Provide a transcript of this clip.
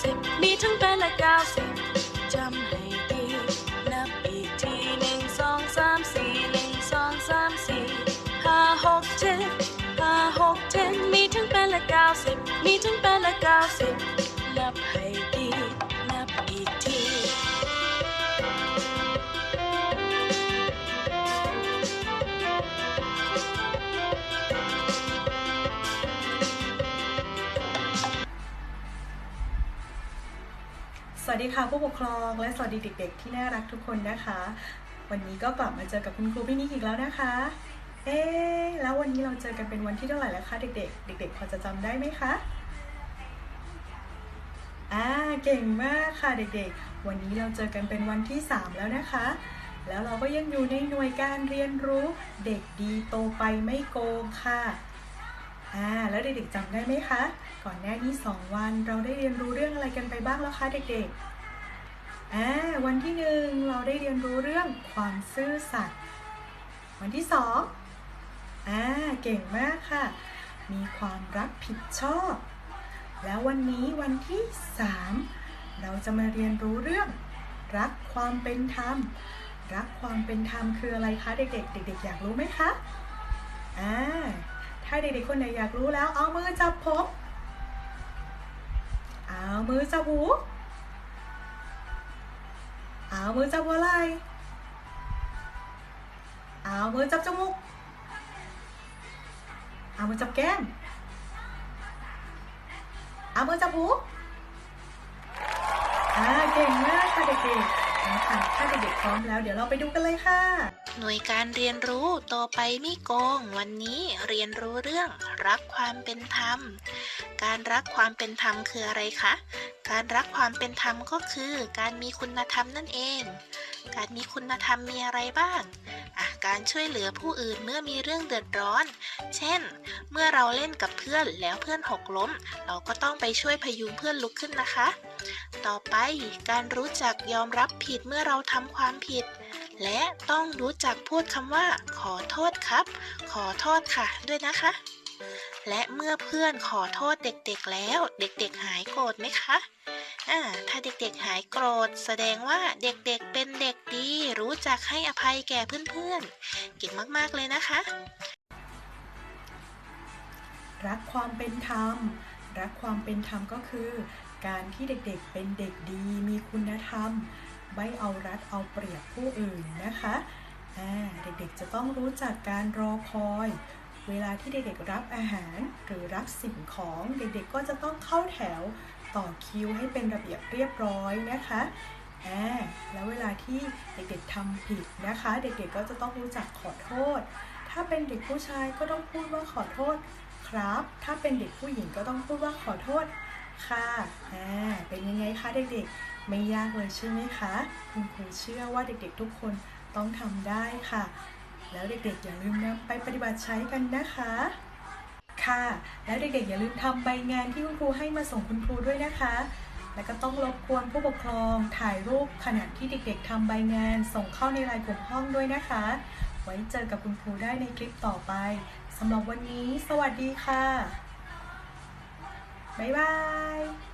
สิมีทั้งแปดและเก้าสิบจำให้ดี นับอีกทีหนึ่งสองสามสี่หนึ่งสองสามสี่ห้าหกเจ็ดห้าหกเจ็ดมีทั้งแปดและเก้าสิบมีทั้งแปด สวัสดีค่ะผู้ปกครองและสวัสดีเด็ก ๆ ที่น่ารักทุกคนนะคะ วันนี้ก็กลับมาเจอกับคุณครูพี่นิกอีกแล้วนะคะ เอ๊แล้ววันนี้เราเจอกันเป็นวันที่เท่าไหร่แล้วคะเด็กๆ เด็ก ๆ พอจะจำได้ไหมคะอ่าเก่งมากค่ะเด็กๆ วันนี้เราเจอกันเป็นวันที่ 3 แล้วนะคะ แล้วเราก็ยังอยู่ในหน่วยการเรียนรู้เด็กดีโตไปไม่โกงค่ะ อ่าแล้วเด็กๆจำได้ไหมคะ ก่อนหน้านี้ 2 วันเราได้เรียนรู้เรื่องอะไรกันไปบ้างแล้วคะเด็กๆอ่าวันที่หนึ่งเราได้เรียนรู้เรื่องความซื่อสัตย์วันที่สองอ่าเก่งมากค่ะ มีความรับผิดชอบ แล้ววันนี้วันที่ 3 เราจะมาเรียนรู้เรื่อง รักความเป็นธรรม รักความเป็นธรรมคืออะไรคะเด็กๆ เด็ก ๆ อยากรู้ไหมคะอ่า ถ้าเด็กๆคนไหนอยากรู้แล้ว เอามือจับผม เอามือจับหู เอามือจับหัวไหล่เอามือจับจมูก เอามือจับแก้ม เอามือจับหูอ่าเก่งมากค่ะเด็กๆนะคะถ้าเด็กๆพร้อมแล้ว เดี๋ยวเราไปดูกันเลยค่ะ หน่วยการเรียนรู้โตไปไม่โกง วันนี้เรียนรู้เรื่องรักความเป็นธรรม การรักความเป็นธรรมคืออะไรคะ การรักความเป็นธรรมก็คือ การมีคุณธรรมนั่นเอง การมีคุณธรรมมีอะไรบ้างการช่วยเหลือผู้อื่นเมื่อมีเรื่องเดือดร้อน เช่น เมื่อเราเล่นกับเพื่อนแล้วเพื่อนหกล้ม เราก็ต้องไปช่วยพยุงเพื่อนลุกขึ้นนะคะ ต่อไปการรู้จักยอมรับผิดเมื่อเราทำความผิด และต้องรู้จักพูดคำว่า ขอโทษครับ ขอโทษค่ะ ด้วยนะคะ และเมื่อเพื่อนขอโทษเด็กๆแล้ว เด็กๆหายโกรธไหมคะอ่าถ้าเด็กๆหายโกรธ แสดงว่าเด็กๆเป็นเด็กดี รู้จักให้อภัยแก่เพื่อนๆ เก่งมากๆเลยนะคะ รักความเป็นธรรม รักความเป็นธรรมก็คือ การที่เด็กๆเป็นเด็กดีมีคุณธรรม ไม่เอารัดเอาเปรียบผู้อื่นนะคะเด็กๆจะต้องรู้จักการรอคอย เวลาที่เด็กๆรับอาหารหรือรับสิ่งของเด็กๆก็จะต้องเข้าแถวต่อคิวให้เป็นระเบียบเรียบร้อยนะคะแล้วเวลาที่เด็กๆทำผิดนะคะ เด็กๆก็จะต้องรู้จักขอโทษ ถ้าเป็นเด็กผู้ชายก็ต้องพูดว่าขอโทษครับ ถ้าเป็นเด็กผู้หญิงก็ต้องพูดว่าขอโทษค่ะเป็นยังไงคะเด็กๆ ไม่ยากเลยใช่ไหมคะ คุณครูเชื่อว่าเด็กๆทุกคนต้องทำได้ค่ะ แล้วเด็กๆอย่าลืมนำไปปฏิบัติใช้กันนะคะ ค่ะ แล้วเด็กๆอย่าลืมทำใบงานที่คุณครูให้มาส่งคุณครูด้วยนะคะ แล้วก็ต้องรบกวนผู้ปกครองถ่ายรูปขณะที่เด็กๆทำใบงาน ส่งเข้าในไลน์กลุ่มห้องด้วยนะคะ ไว้เจอกับคุณครูได้ในคลิปต่อไปสำหรับวันนี้ สวัสดีค่ะ บ๊ายบาย